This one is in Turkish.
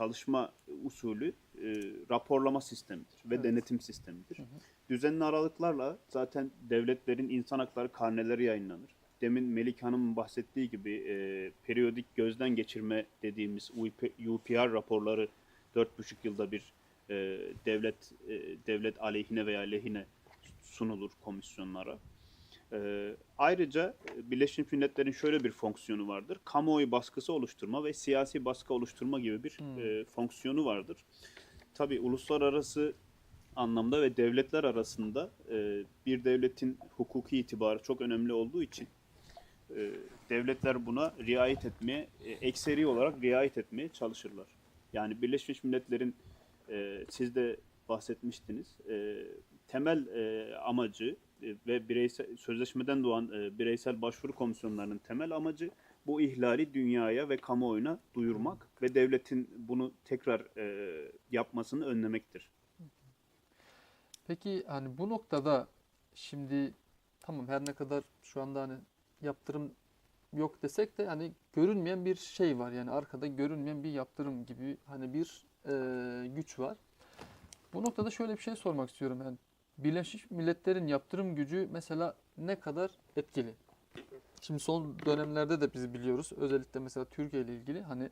çalışma usulü e, raporlama sistemidir ve Evet. denetim sistemidir. Düzenli aralıklarla zaten devletlerin insan hakları karneleri yayınlanır. Demin Melik Hanım'ın bahsettiği gibi e, periyodik gözden geçirme dediğimiz UP, UPR raporları 4,5 yılda bir e, devlet e, devlet aleyhine veya lehine sunulur komisyonlara. Ee, ayrıca e, Birleşmiş Milletler'in şöyle bir fonksiyonu vardır. Kamuoyu baskısı oluşturma ve siyasi baskı oluşturma gibi bir Hmm. e, fonksiyonu vardır. Tabii uluslararası anlamda ve devletler arasında e, bir devletin hukuki itibarı çok önemli olduğu için e, devletler buna riayet etmeye, e, ekseri olarak riayet etmeye çalışırlar. Yani Birleşmiş Milletler'in e, siz de bahsetmiştiniz. e, temel e, amacı ve bireysel sözleşmeden doğan e, bireysel başvuru komisyonlarının temel amacı bu ihlali dünyaya ve kamuoyuna duyurmak ve devletin bunu tekrar e, yapmasını önlemektir. Peki hani bu noktada şimdi tamam her ne kadar şu anda hani yaptırım yok desek de hani görünmeyen bir şey var yani arkada görünmeyen bir yaptırım gibi hani bir e, güç var. Bu noktada şöyle bir şey sormak istiyorum yani Birleşmiş Milletler'in yaptırım gücü mesela ne kadar etkili? Şimdi son dönemlerde de biz biliyoruz özellikle mesela Türkiye ile ilgili hani